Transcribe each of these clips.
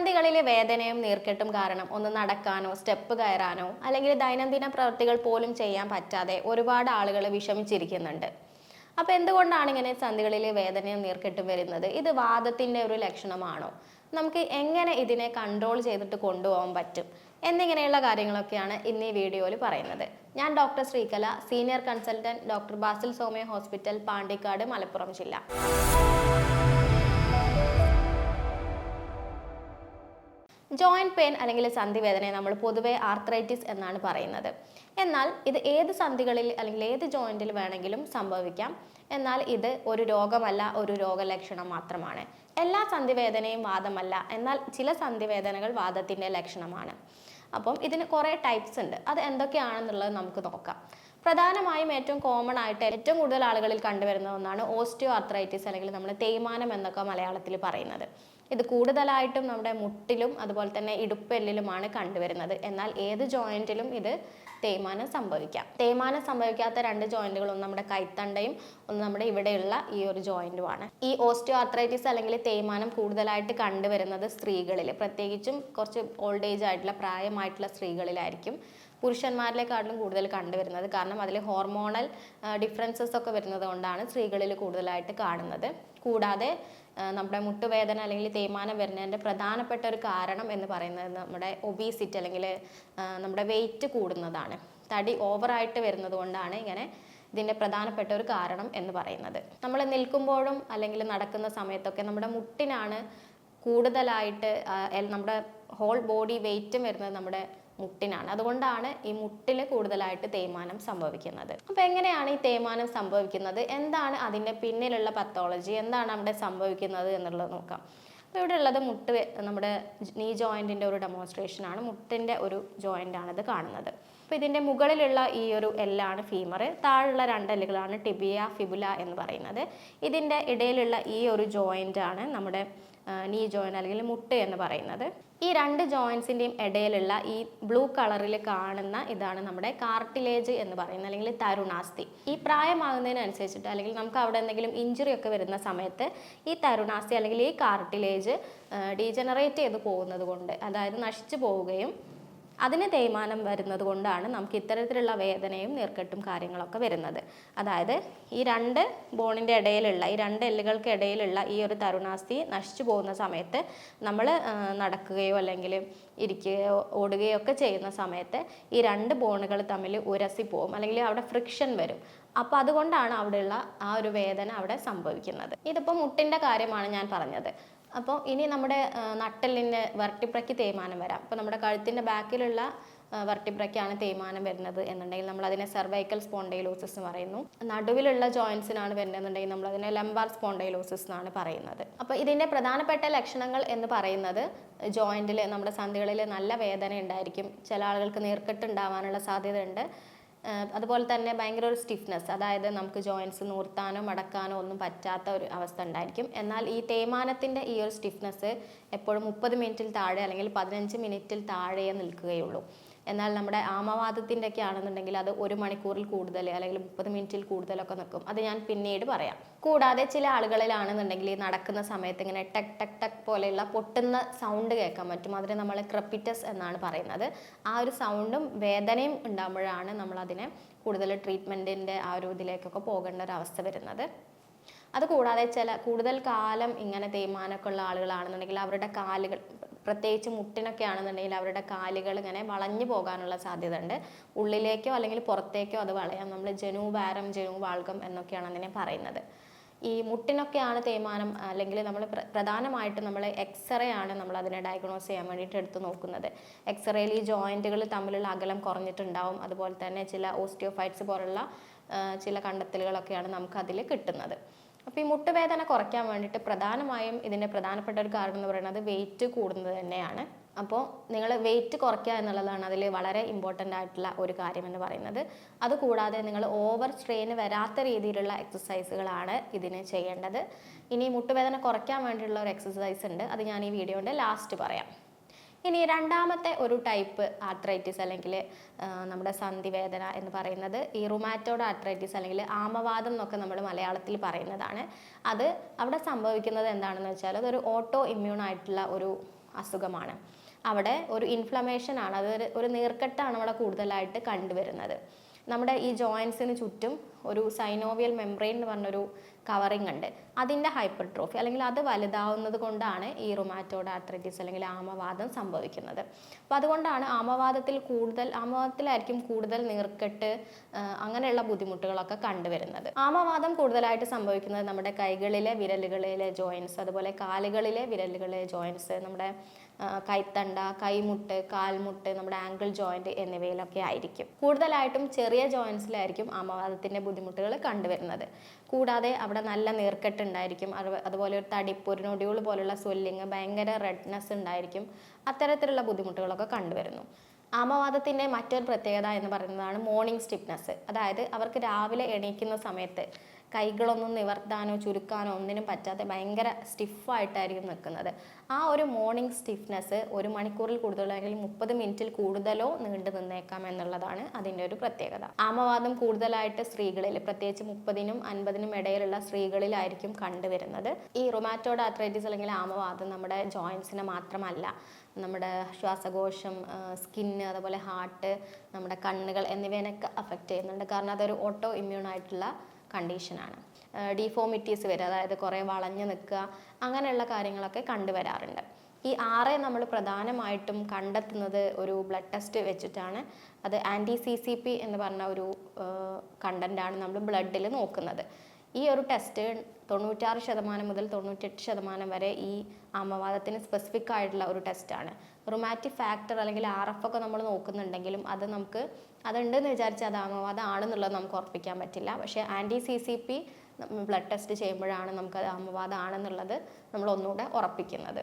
സന്ധികളിൽ വേദനയും നീർക്കെട്ടും കാരണം ഒന്ന് നടക്കാനോ സ്റ്റെപ്പ് കയറാനോ അല്ലെങ്കിൽ ദൈനംദിന പ്രവൃത്തികൾ പോലും ചെയ്യാൻ പറ്റാതെ ഒരുപാട് ആളുകൾ വിഷമിച്ചിരിക്കുന്നുണ്ട്. അപ്പോൾ എന്തുകൊണ്ടാണ് ഇങ്ങനെ സന്ധികളിലെ വേദനയും നീർക്കെട്ടും വരുന്നത്? ഇത് വാദത്തിന്റെ ഒരു ലക്ഷണമാണോ? നമുക്ക് എങ്ങനെ ഇതിനെ കൺട്രോൾ ചെയ്തിട്ട് കൊണ്ടുപോകാൻ പറ്റും? എന്നിങ്ങനെയുള്ള കാര്യങ്ങളൊക്കെയാണ് ഇന്ന് ഈ വീഡിയോയിൽ പറയുന്നത്. ഞാൻ doctor Sreekala senior consultant doctor Basil Somaya hospital Pandikkad Malappuram ജില്ല. ജോയിന്റ് പെയിൻ അല്ലെങ്കിൽ സന്ധിവേദനയെ നമ്മൾ പൊതുവേ ആർത്രൈറ്റിസ് എന്നാണ് പറയുന്നത്. എന്നാൽ ഇത് ഏത് സന്ധികളിൽ അല്ലെങ്കിൽ ഏത് ജോയിന്റിൽ വേണമെങ്കിലും സംഭവിക്കാം. എന്നാൽ ഇത് ഒരു രോഗമല്ല ഒരു രോഗലക്ഷണം മാത്രമാണ്. എല്ലാ സന്ധിവേദനയും വാദമല്ല എന്നാൽ ചില സന്ധിവേദനകൾ വാദത്തിന്റെ ലക്ഷണമാണ്. അപ്പം ഇതിന് കുറേ ടൈപ്സ് ഉണ്ട്. അത് എന്തൊക്കെയാണെന്നുള്ളത് നമുക്ക് നോക്കാം. പ്രധാനമായും ഏറ്റവും കോമൺ ആയിട്ട് ഏറ്റവും കൂടുതൽ ആളുകളിൽ കണ്ടുവരുന്ന ഒന്നാണ് ഓസ്റ്റിയോ ആർത്രൈറ്റിസ് അല്ലെങ്കിൽ നമ്മൾ തേയ്മാനം എന്നൊക്കെ മലയാളത്തിൽ പറയുന്നത്. ഇത് കൂടുതലായിട്ടും നമ്മുടെ മുട്ടിലും അതുപോലെ തന്നെ ഇടുപ്പെല്ലിലുമാണ് കണ്ടുവരുന്നത്. എന്നാൽ ഏത് ജോയിന്റിലും ഇത് തേയ്മാനം സംഭവിക്കാം. തേയ്മാനം സംഭവിക്കാത്ത രണ്ട് ഒന്ന് നമ്മുടെ കൈത്തണ്ടയും ഒന്ന് നമ്മുടെ ഇവിടെയുള്ള ഈ ഒരു ജോയിന്റുമാണ് ഈ ഓസ്റ്റിയോ ആർത്രൈറ്റിസ് അല്ലെങ്കിൽ തേയ്മാനം കൂടുതലായിട്ട് കണ്ടുവരുന്നത് സ്ത്രീകളിൽ പ്രത്യേകിച്ചും കുറച്ച് ഓൾഡ് ഏജ് ആയിട്ടുള്ള പ്രായമായിട്ടുള്ള സ്ത്രീകളിലായിരിക്കും പുരുഷന്മാരിലേക്കാട്ടിലും കൂടുതൽ കണ്ടുവരുന്നത്. കാരണം അതിൽ ഹോർമോണൽ ഡിഫറൻസസ് ഒക്കെ വരുന്നത് കൊണ്ടാണ് സ്ത്രീകളിൽ കൂടുതലായിട്ട് കാണുന്നത്. കൂടാതെ നമ്മുടെ മുട്ടുവേദന അല്ലെങ്കിൽ തേയ്മാനം വരുന്നതിന്റെ പ്രധാനപ്പെട്ട ഒരു കാരണം എന്ന് പറയുന്നത് നമ്മുടെ ഒബീസിറ്റി അല്ലെങ്കിൽ നമ്മുടെ വെയിറ്റ് കൂടുന്നതാണ്. തടി ഓവറായിട്ട് വരുന്നത് കൊണ്ടാണ് ഇങ്ങനെ ഇതിന്റെ പ്രധാനപ്പെട്ട ഒരു കാരണം എന്ന് പറയുന്നത്. നമ്മൾ നിൽക്കുമ്പോഴും അല്ലെങ്കിൽ നടക്കുന്ന സമയത്തൊക്കെ നമ്മുടെ മുട്ടിനാണ് കൂടുതലായിട്ട് നമ്മുടെ ഹോൾ ബോഡി വെയിറ്റും വരുന്നത് നമ്മുടെ മുട്ടിനാണ്. അതുകൊണ്ടാണ് ഈ മുട്ടിൽ കൂടുതലായിട്ട് തേയ്മാനം സംഭവിക്കുന്നത്. അപ്പോൾ എങ്ങനെയാണ് ഈ തേയ്മാനം സംഭവിക്കുന്നത്? എന്താണ് അതിന്റെ പിന്നിലുള്ള പത്തോളജി എന്താണ് അവിടെ സംഭവിക്കുന്നത് എന്നുള്ളത് നോക്കാം. അപ്പോൾ ഇവിടെ ഉള്ളത് മുട്ട് നമ്മുടെ നീ ജോയിന്റിന്റെ ഒരു ഡെമോൺസ്ട്രേഷൻ ആണ്. മുട്ടിന്റെ ഒരു ജോയിന്റ് ആണ് ഇത് കാണുന്നത്. അപ്പോൾ ഇതിന്റെ മുകളിലുള്ള ഈ ഒരു എല്ലാണ് ഫീമർ താഴെയുള്ള രണ്ട് എല്ലുകളാണ് ടിബിയ ഫിബുല എന്ന് പറയുന്നത്. ഇതിന്റെ ഇടയിലുള്ള ഈ ഒരു ജോയിന്റ് ആണ് നമ്മുടെ നീ ജോയിൻ അല്ലെങ്കിൽ മുട്ട് എന്ന് പറയുന്നത്. ഈ രണ്ട് ജോയിൻസിന്റെയും ഇടയിലുള്ള ഈ ബ്ലൂ കളറിൽ കാണുന്ന ഇതാണ് നമ്മുടെ കാർട്ടിലേജ് എന്ന് പറയുന്നത് അല്ലെങ്കിൽ തരുണാസ്ഥി ഈ പ്രായമാകുന്നതിനനുസരിച്ചിട്ട് അല്ലെങ്കിൽ നമുക്ക് അവിടെ എന്തെങ്കിലും ഇഞ്ചുറി ഒക്കെ വരുന്ന സമയത്ത് ഈ തരുണാസ്ഥി അല്ലെങ്കിൽ ഈ കാർട്ടിലേജ് ഡീജനറേറ്റ് ചെയ്ത് പോകുന്നത് കൊണ്ട് അതായത് നശിച്ചു പോവുകയും അതിന് തേയ്മാനം വരുന്നത് കൊണ്ടാണ് നമുക്ക് ഇത്തരത്തിലുള്ള വേദനയും നീർക്കെട്ടും കാര്യങ്ങളൊക്കെ വരുന്നത്. അതായത് ഈ രണ്ട് ബോണിന്റെ ഇടയിലുള്ള ഈ രണ്ട് എല്ലുകൾക്ക് ഇടയിലുള്ള ഈ ഒരു തരുണാസ്ഥി നശിച്ചു പോകുന്ന സമയത്ത് നമ്മൾ നടക്കുകയോ അല്ലെങ്കിൽ ഇരിക്കുകയോ ഓടുകയോ ഒക്കെ ചെയ്യുന്ന സമയത്ത് ഈ രണ്ട് ബോണുകൾ തമ്മിൽ ഉരസി പോകും അല്ലെങ്കിൽ അവിടെ ഫ്രിക്ഷൻ വരും. അപ്പോൾ അതുകൊണ്ടാണ് അവിടെയുള്ള ആ ഒരു വേദന അവിടെ സംഭവിക്കുന്നത്. ഇതിപ്പോൾ മുട്ടിന്റെ കാര്യമാണ് ഞാൻ പറഞ്ഞത്. അപ്പോൾ ഇനി നമ്മുടെ നട്ടലിന്റെ വർട്ടിപ്രയ്ക്ക് തേയ്മാനം വരാം. അപ്പോൾ നമ്മുടെ കഴുത്തിന്റെ ബാക്കിലുള്ള വർട്ടിബ്രയ്ക്കാണ് തേയ്മാനം വരുന്നത് എന്നുണ്ടെങ്കിൽ നമ്മൾ അതിനെ സെർവൈക്കൽ സ്പോണ്ടൈലോസിസ് എന്ന് പറയുന്നു. നടുവിലുള്ള ജോയിൻസിനാണ് വരുന്നതെന്നുണ്ടെങ്കിൽ നമ്മൾ അതിനെ ലംബാർ സ്പോണ്ടൈലോസിസ് എന്നാണ് പറയുന്നത്. അപ്പോൾ ഇതിന്റെ പ്രധാനപ്പെട്ട ലക്ഷണങ്ങൾ എന്ന് പറയുന്നത് ജോയിന്റിൽ നമ്മുടെ സന്ധികളിൽ നല്ല വേദന ഉണ്ടായിരിക്കും. ചില ആളുകൾക്ക് നീർക്കെട്ട് ഉണ്ടാവാനുള്ള സാധ്യതയുണ്ട്. ആഹ് അതുപോലെ തന്നെ ഭയങ്കര ഒരു സ്റ്റിഫ്നെസ് അതായത് നമുക്ക് ജോയിൻസ് നൂർത്താനോ മടക്കാനോ ഒന്നും പറ്റാത്ത ഒരു അവസ്ഥ ഉണ്ടായിരിക്കും. എന്നാൽ ഈ തേയ്മാനത്തിന്റെ ഈ ഒരു സ്റ്റിഫ്നെസ് എപ്പോഴും മുപ്പത് മിനിറ്റിൽ താഴെ അല്ലെങ്കിൽ പതിനഞ്ച് മിനിറ്റിൽ താഴെയേ നിൽക്കുകയുള്ളൂ. എന്നാൽ നമ്മുടെ ആമവാദത്തിന്റെ ഒക്കെ ആണെന്നുണ്ടെങ്കിൽ അത് ഒരു മണിക്കൂറിൽ കൂടുതൽ അല്ലെങ്കിൽ മുപ്പത് മിനിറ്റിൽ കൂടുതലൊക്കെ നിൽക്കും. അത് ഞാൻ പിന്നീട് പറയാം. കൂടാതെ ചില ആളുകളിലാണെന്നുണ്ടെങ്കിൽ നടക്കുന്ന സമയത്ത് ഇങ്ങനെ ടക് ടക് ടക് പോലെയുള്ള പൊട്ടുന്ന സൗണ്ട് കേൾക്കാൻ പറ്റും. അതിനെ നമ്മൾ ക്രപ്പിറ്റസ് എന്നാണ് പറയുന്നത്. ആ ഒരു സൗണ്ടും വേദനയും ഉണ്ടാകുമ്പോഴാണ് നമ്മളതിനെ കൂടുതൽ ട്രീറ്റ്മെന്റിന്റെ ആ ഒരു ഇതിലേക്കൊക്കെ പോകേണ്ട ഒരു അവസ്ഥ വരുന്നത്. അതുകൂടാതെ ചില കൂടുതൽ കാലം ഇങ്ങനെ തേയ്മാനമൊക്കെ ഉള്ള ആളുകളാണെന്നുണ്ടെങ്കിൽ അവരുടെ കാലുകൾ പ്രത്യേകിച്ച് മുട്ടിനൊക്കെ ആണെന്നുണ്ടെങ്കിൽ അവരുടെ കാലുകൾ ഇങ്ങനെ വളഞ്ഞു പോകാനുള്ള സാധ്യത ഉണ്ട് ഉള്ളിലേക്കോ അല്ലെങ്കിൽ പുറത്തേക്കോ അത് വളയാം. നമ്മൾ ജനു വാരം ജനു വാൾഗം എന്നൊക്കെയാണ് അതിനെ പറയുന്നത്. ഈ മുട്ടിനൊക്കെയാണ് തേയ്മാനം അല്ലെങ്കിൽ നമ്മൾ പ്ര- പ്രധാനമായിട്ടും നമ്മൾ എക്സ്റേ ആണ് നമ്മൾ അതിനെ ഡയഗ്നോസ് ചെയ്യാൻ വേണ്ടിയിട്ട് എടുത്ത് നോക്കുന്നത്. എക്സ്റേയിൽ ഈ ജോയിന്റുകൾ തമ്മിലുള്ള അകലം കുറഞ്ഞിട്ടുണ്ടാവും. അതുപോലെ തന്നെ ചില ഓസ്റ്റിയോഫൈറ്റ്സ് പോലുള്ള ചില കണ്ടെത്തലുകളൊക്കെയാണ് നമുക്കതിൽ കിട്ടുന്നത്. അപ്പോൾ ഈ മുട്ടുവേദന കുറയ്ക്കാൻ വേണ്ടിയിട്ട് പ്രധാനമായും ഇതിന്റെ പ്രധാനപ്പെട്ട ഒരു കാരണം എന്ന് പറയുന്നത് വെയിറ്റ് കൂടുന്നത് തന്നെയാണ്. അപ്പോൾ നിങ്ങൾ വെയിറ്റ് കുറയ്ക്കുക എന്നുള്ളതാണ് അതിൽ വളരെ ഇമ്പോർട്ടന്റ് ആയിട്ടുള്ള ഒരു കാര്യം എന്ന് പറയുന്നത്. അതുകൂടാതെ നിങ്ങൾ ഓവർ സ്ട്രെയിൻ വരാത്ത രീതിയിലുള്ള എക്സസൈസുകളാണ് ഇതിന് ചെയ്യേണ്ടത്. ഇനി മുട്ടുവേദന കുറയ്ക്കാൻ വേണ്ടിയിട്ടുള്ള ഒരു എക്സസൈസ് ഉണ്ട്. അത് ഞാൻ ഈ വീഡിയോന്റെ ലാസ്റ്റ് പറയാം. ഇനി രണ്ടാമത്തെ ഒരു ടൈപ്പ് ആർത്രൈറ്റിസ് അല്ലെങ്കിൽ നമ്മുടെ സന്ധിവേദന എന്ന് പറയുന്നത് ഈ റുമാറ്റോഡ് ആർത്രൈറ്റിസ് അല്ലെങ്കിൽ ആമവാദം എന്നൊക്കെ നമ്മൾ മലയാളത്തിൽ പറയുന്നതാണ്. അത് അവിടെ സംഭവിക്കുന്നത് എന്താണെന്ന് വെച്ചാൽ അതൊരു ഓട്ടോ ഇമ്മ്യൂൺ ആയിട്ടുള്ള ഒരു അസുഖമാണ്. അവിടെ ഒരു ഇൻഫ്ലമേഷൻ ആണ് അത് ഒരു- നീർക്കെട്ടാണ് അവിടെ കൂടുതലായിട്ട് കണ്ടുവരുന്നത്. നമ്മുടെ ഈ ജോയിൻസിന് ചുറ്റും ഒരു സൈനോവിയൽ മെംബ്രെയിൻ എന്ന് പറഞ്ഞൊരു കവറിങ് ഉണ്ട്. അതിന്റെ ഹൈപ്പർട്രോഫി അല്ലെങ്കിൽ അത് വലുതാവുന്നത് കൊണ്ടാണ് ഈ റൊമാറ്റോഡ് ആർത്രൈറ്റിസ് അല്ലെങ്കിൽ ആമവാദം സംഭവിക്കുന്നത്. അപ്പോൾ അതുകൊണ്ടാണ് ആമവാദത്തിൽ കൂടുതൽ ആമവാദത്തിലായിരിക്കും കൂടുതൽ നീർക്കെട്ട് അങ്ങനെയുള്ള ബുദ്ധിമുട്ടുകളൊക്കെ കണ്ടുവരുന്നത്. ആമവാദം കൂടുതലായിട്ട് സംഭവിക്കുന്നത് നമ്മുടെ കൈകളിലെ വിരലുകളിലെ ജോയിൻസ് അതുപോലെ കാലുകളിലെ വിരലുകളിലെ ജോയിൻസ് നമ്മുടെ കൈത്തണ്ട കൈമുട്ട് കാൽമുട്ട് നമ്മുടെ ആങ്കിൾ ജോയിന്റ് എന്നിവയിലൊക്കെ ആയിരിക്കും. കൂടുതലായിട്ടും ചെറിയ ജോയിൻസിലായിരിക്കും അമവാദത്തിന്റെ ബുദ്ധിമുട്ടുകൾ കണ്ടുവരുന്നത്. കൂടാതെ അവിടെ നല്ല നീർക്കെട്ട് ഉണ്ടായിരിക്കും അത്- അതുപോലെ ഒരു തടിപ്പ് ഒരു നൊടിയുൾ പോലുള്ള സ്വെല്ലിങ് ഭയങ്കര റെഡ്നെസ് ഉണ്ടായിരിക്കും. അത്തരത്തിലുള്ള ബുദ്ധിമുട്ടുകളൊക്കെ കണ്ടുവരുന്നു. ആമവാദത്തിന്റെ മറ്റൊരു പ്രത്യേകത എന്ന് പറയുന്നതാണ് മോർണിംഗ് സ്റ്റിഫ്നെസ് അതായത് അവർക്ക് രാവിലെ എണീക്കുന്ന സമയത്ത് കൈകളൊന്നും നിവർത്താനോ ചുരുക്കാനോ ഒന്നിനും പറ്റാതെ ഭയങ്കര സ്റ്റിഫായിട്ടായിരിക്കും നിൽക്കുന്നത്. ആ ഒരു മോർണിംഗ് സ്റ്റിഫ്നെസ് ഒരു മണിക്കൂറിൽ കൂടുതലോ അല്ലെങ്കിൽ മുപ്പത് മിനിറ്റിൽ കൂടുതലോ നീണ്ടു നിന്നേക്കാം എന്നുള്ളതാണ് അതിന്റെ ഒരു പ്രത്യേകത. ആമവാദം കൂടുതലായിട്ട് സ്ത്രീകളിൽ പ്രത്യേകിച്ച് മുപ്പതിനും അൻപതിനും ഇടയിലുള്ള സ്ത്രീകളിലായിരിക്കും കണ്ടുവരുന്നത്. ഈ റൊമാറ്റോഡ് ആർത്രൈറ്റിസ് അല്ലെങ്കിൽ ആമവാദം നമ്മുടെ ജോയിൻസിനെ മാത്രമല്ല നമ്മുടെ ശ്വാസകോശം സ്കിന്ന് അതുപോലെ ഹാർട്ട് നമ്മുടെ കണ്ണുകൾ എന്നിവയൊക്കെ അഫക്റ്റ് ചെയ്യുന്നുണ്ട്. കാരണം അതൊരു ഓട്ടോ ഇമ്മ്യൂൺ ആയിട്ടുള്ള കണ്ടീഷനാണ്. ഡിഫോമിറ്റീസ് വരിക അതായത് കുറേ വളഞ്ഞു നിൽക്കുക അങ്ങനെയുള്ള കാര്യങ്ങളൊക്കെ കണ്ടുവരാറുണ്ട് ഈ ആറെ നമ്മൾ പ്രധാനമായിട്ടും കണ്ടെത്തുന്നത് ഒരു ബ്ലഡ് ടെസ്റ്റ് വെച്ചിട്ടാണ്. അത് ആന്റി സി സി പി എന്ന് പറഞ്ഞ ഒരു കണ്ടന്റാണ് നമ്മൾ ബ്ലഡിൽ നോക്കുന്നത്. ഈ ഒരു ടെസ്റ്റ് തൊണ്ണൂറ്റാറ് ശതമാനം മുതൽ തൊണ്ണൂറ്റെട്ട് ശതമാനം വരെ ഈ ആമവാദത്തിന് സ്പെസിഫിക് ആയിട്ടുള്ള ഒരു ടെസ്റ്റാണ് റൊമാറ്റിക് ഫാക്ടർ അല്ലെങ്കിൽ ആർ എഫ് ഒക്കെ നമ്മൾ നോക്കുന്നുണ്ടെങ്കിലും അത് നമുക്ക് അതുണ്ടെന്ന് വിചാരിച്ച് അത് ആമവാദം ആണെന്നുള്ളത് നമുക്ക് ഉറപ്പിക്കാൻ പറ്റില്ല. പക്ഷേ anti C C P blood test ചെയ്യുമ്പോഴാണ് നമുക്ക് അത് ആമവാദം ആണെന്നുള്ളത് നമ്മൾ ഒന്നുകൂടെ ഉറപ്പിക്കുന്നത്.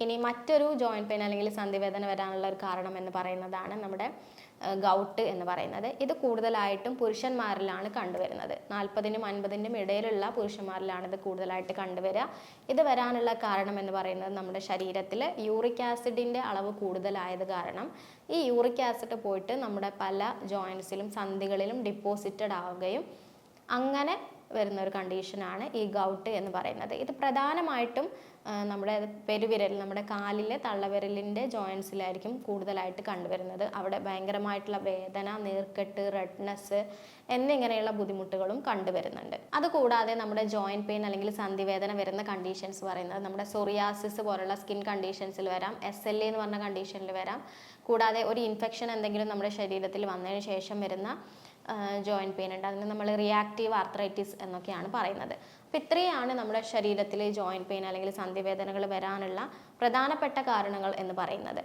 ഇനി മറ്റൊരു ജോയിന്റ് പെയിൻ അല്ലെങ്കിൽ സന്ധിവേദന വരാനുള്ള ഒരു കാരണം എന്ന് പറയുന്നതാണ് നമ്മുടെ ഗൗട്ട് എന്ന് പറയുന്നത്. ഇത് കൂടുതലായിട്ടും പുരുഷന്മാരിലാണ് കണ്ടുവരുന്നത്. നാൽപ്പതിനും അൻപതിനും ഇടയിലുള്ള പുരുഷന്മാരിലാണ് ഇത് കൂടുതലായിട്ട് കണ്ടുവരിക ഇത് വരാനുള്ള കാരണം എന്ന് പറയുന്നത് നമ്മുടെ ശരീരത്തിൽ യൂറിക് ആസിഡിന്റെ അളവ് കൂടുതലായത് കാരണം. ഈ യൂറിക് ആസിഡ് പോയിട്ട് നമ്മുടെ പല ജോയിൻസിലും സന്ധികളിലും ഡിപ്പോസിറ്റഡ് ആവുകയും അങ്ങനെ വരുന്ന ഒരു കണ്ടീഷനാണ് ഈ ഗൗട്ട് എന്ന് പറയുന്നത്. ഇത് പ്രധാനമായിട്ടും നമ്മുടെ പെരുവിരൽ നമ്മുടെ കാലിലെ തള്ളവിരലിന്റെ ജോയിൻസിലായിരിക്കും കൂടുതലായിട്ട് കണ്ടുവരുന്നത്. അവിടെ ഭയങ്കരമായിട്ടുള്ള വേദന നീർക്കെട്ട് റെഡ്നെസ് എന്നിങ്ങനെയുള്ള ബുദ്ധിമുട്ടുകളും കണ്ടുവരുന്നുണ്ട്. അതുകൂടാതെ നമ്മുടെ ജോയിന്റ് പെയിൻ അല്ലെങ്കിൽ സന്ധിവേദന വരുന്ന കണ്ടീഷൻസ് പറയുന്നത് നമ്മുടെ സൊറിയാസിസ് പോലുള്ള സ്കിൻ കണ്ടീഷൻസിൽ വരാം എസ് എൽ എ എന്ന് പറഞ്ഞ കണ്ടീഷനിൽ വരാം. കൂടാതെ ഒരു ഇൻഫെക്ഷൻ എന്തെങ്കിലും നമ്മുടെ ശരീരത്തിൽ വന്നതിന് ശേഷം വരുന്ന ജോയിന്റ് പെയിൻ ഉണ്ട്. അതിന് നമ്മൾ റിയാക്റ്റീവ് ആർത്രൈറ്റിസ് എന്നൊക്കെയാണ് പറയുന്നത്. അപ്പോൾ ഇത്രയാണ് നമ്മുടെ ശരീരത്തിൽ ജോയിന്റ് പെയിൻ അല്ലെങ്കിൽ സന്ധിവേദനകൾ വരാനുള്ള പ്രധാനപ്പെട്ട കാരണങ്ങൾ എന്ന് പറയുന്നത്.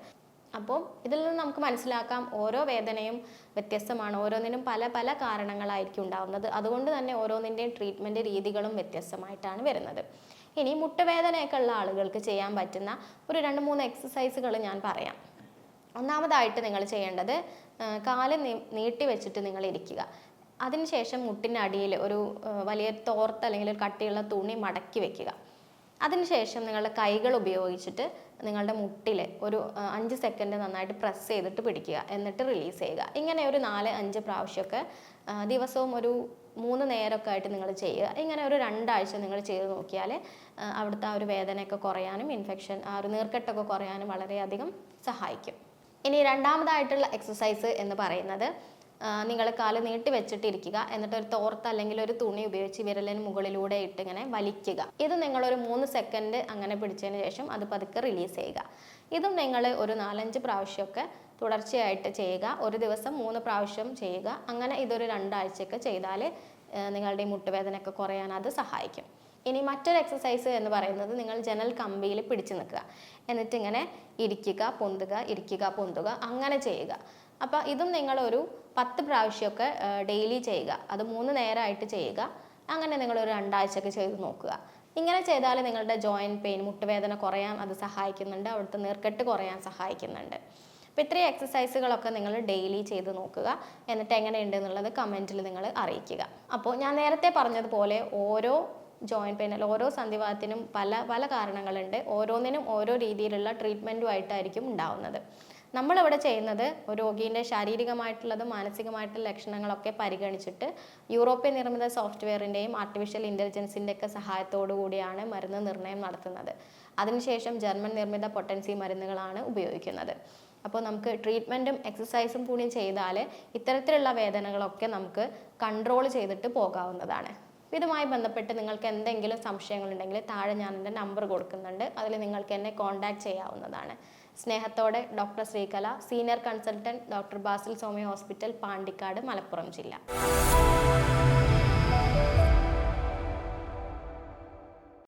അപ്പോൾ ഇതിൽ നിന്ന് നമുക്ക് മനസ്സിലാക്കാം ഓരോ വേദനയും വ്യത്യസ്തമാണ്. ഓരോന്നിനും പല പല കാരണങ്ങളായിരിക്കും ഉണ്ടാകുന്നത് അതുകൊണ്ട് തന്നെ ഓരോന്നിന്റെയും ട്രീറ്റ്മെന്റ് രീതികളും വ്യത്യസ്തമായിട്ടാണ് വരുന്നത്. ഇനി മുട്ടുവേദനയൊക്കെ ഉള്ള ആളുകൾക്ക് ചെയ്യാൻ പറ്റുന്ന ഒരു രണ്ട് മൂന്ന് എക്സസൈസുകൾ ഞാൻ പറയാം. ഒന്നാമതായിട്ട് നിങ്ങൾ ചെയ്യേണ്ടത് കാൽ നീട്ടി വെച്ചിട്ട് നിങ്ങൾ ഇരിക്കുക. അതിനുശേഷം മുട്ടിന്റെ അടിയിൽ ഒരു വലിയ തോർത്ത് അല്ലെങ്കിൽ ഒരു കട്ടിയുള്ള തുണി മടക്കി വെക്കുക. അതിനുശേഷം നിങ്ങളുടെ കൈകൾ ഉപയോഗിച്ചിട്ട് നിങ്ങളുടെ മുട്ടിൽ ഒരു അഞ്ച് സെക്കൻഡ് നന്നായിട്ട് പ്രസ് ചെയ്തിട്ട് പിടിക്കുക. എന്നിട്ട് റിലീസ് ചെയ്യുക. ഇങ്ങനെ ഒരു നാല് അഞ്ച് പ്രാവശ്യമൊക്കെ ദിവസവും ഒരു മൂന്ന് നേരമൊക്കെ ആയിട്ട് നിങ്ങൾ ചെയ്യുക. ഇങ്ങനെ ഒരു രണ്ടാഴ്ച നിങ്ങൾ ചെയ്ത് നോക്കിയാൽ അവിടുത്തെ ആ ഒരു വേദനയൊക്കെ കുറയാനും ഇൻഫെക്ഷൻ ആ ഒരു നീർക്കെട്ടൊക്കെ കുറയാനും വളരെയധികം സഹായിക്കും. ഇനി രണ്ടാമതായിട്ടുള്ള എക്സസൈസ് എന്ന് പറയുന്നത് നിങ്ങൾ കാൽ നീട്ടി വെച്ചിട്ടിരിക്കുക. എന്നിട്ട് ഒരു തോർത്ത് അല്ലെങ്കിൽ ഒരു തുണി ഉപയോഗിച്ച് വിരലിന് മുകളിലൂടെ ഇട്ട് ഇങ്ങനെ വലിക്കുക. ഇത് നിങ്ങളൊരു മൂന്ന് സെക്കൻഡ് അങ്ങനെ പിടിച്ചതിന് ശേഷം അത് പതുക്കെ റിലീസ് ചെയ്യുക. ഇതും നിങ്ങൾ ഒരു നാലഞ്ച് പ്രാവശ്യമൊക്കെ തുടർച്ചയായിട്ട് ചെയ്യുക. ഒരു ദിവസം മൂന്ന് പ്രാവശ്യം ചെയ്യുക. അങ്ങനെ ഇതൊരു രണ്ടാഴ്ചയൊക്കെ ചെയ്താൽ നിങ്ങളുടെ ഈ മുട്ടുവേദനയൊക്കെ കുറയാൻ അത് സഹായിക്കും. ഇനി മറ്റൊരു എക്സസൈസ് എന്ന് പറയുന്നത് നിങ്ങൾ ജനൽ കമ്പിയിൽ പിടിച്ചു നിൽക്കുക. എന്നിട്ട് ഇങ്ങനെ ഇരിക്കുക പൊന്തുക ഇരിക്കുക പൊന്തുക അങ്ങനെ ചെയ്യുക. അപ്പോൾ ഇതും നിങ്ങളൊരു പത്ത് പ്രാവശ്യമൊക്കെ ഡെയിലി ചെയ്യുക. അത് മൂന്ന് നേരമായിട്ട് ചെയ്യുക. അങ്ങനെ നിങ്ങളൊരു രണ്ടാഴ്ചയൊക്കെ ചെയ്ത് നോക്കുക. ഇങ്ങനെ ചെയ്താൽ നിങ്ങളുടെ ജോയിന്റ് പെയിൻ മുട്ടുവേദന കുറയാൻ അത് സഹായിക്കുന്നുണ്ട്. അവിടുത്തെ നീർക്കെട്ട് കുറയാൻ സഹായിക്കുന്നുണ്ട്. അപ്പോൾ ഇത്രയും എക്സസൈസുകളൊക്കെ നിങ്ങൾ ഡെയിലി ചെയ്ത് നോക്കുക. എന്നിട്ട് എങ്ങനെയുണ്ട് എന്നുള്ളത് കമന്റിൽ നിങ്ങൾ അറിയിക്കുക. അപ്പോൾ ഞാൻ നേരത്തെ പറഞ്ഞതുപോലെ ഓരോ ജോയിന്റ് പെയിൻ അല്ല ഓരോ സന്ധിവാതത്തിനും പല പല കാരണങ്ങളുണ്ട്. ഓരോന്നിനും ഓരോ രീതിയിലുള്ള ട്രീറ്റ്മെന്റുമായിട്ടായിരിക്കും ഉണ്ടാവുന്നത്. നമ്മളിവിടെ ചെയ്യുന്നത് ഒരു രോഗീന്റെ ശാരീരികമായിട്ടുള്ളതും മാനസികമായിട്ടുള്ള ലക്ഷണങ്ങളൊക്കെ പരിഗണിച്ചിട്ട് യൂറോപ്യൻ നിർമ്മിത സോഫ്റ്റ്വെയറിന്റെയും ആർട്ടിഫിഷ്യൽ ഇന്റലിജൻസിന്റെ ഒക്കെ സഹായത്തോടു കൂടിയാണ് മരുന്ന് നിർണയം നടത്തുന്നത്. അതിനുശേഷം ജർമ്മൻ നിർമ്മിത പൊട്ടൻസി മരുന്നുകളാണ് ഉപയോഗിക്കുന്നത്. അപ്പോൾ നമുക്ക് ട്രീറ്റ്മെന്റും എക്സസൈസും കൂടി ചെയ്താൽ ഇത്തരത്തിലുള്ള വേദനകളൊക്കെ നമുക്ക് കൺട്രോൾ ചെയ്തിട്ട് പോകാവുന്നതാണ്. ഇതുമായി ബന്ധപ്പെട്ട് നിങ്ങൾക്ക് എന്തെങ്കിലും സംശയങ്ങളുണ്ടെങ്കിൽ താഴെ ഞാൻ എന്റെ നമ്പർ കൊടുക്കുന്നുണ്ട്. അതിൽ നിങ്ങൾക്ക് എന്നെ കോൺടാക്ട് ചെയ്യാവുന്നതാണ്. സ്നേഹത്തോടെ doctor Sreekala senior consultant doctor Basil Somi hospital Pandikkad Malappuram ജില്ല.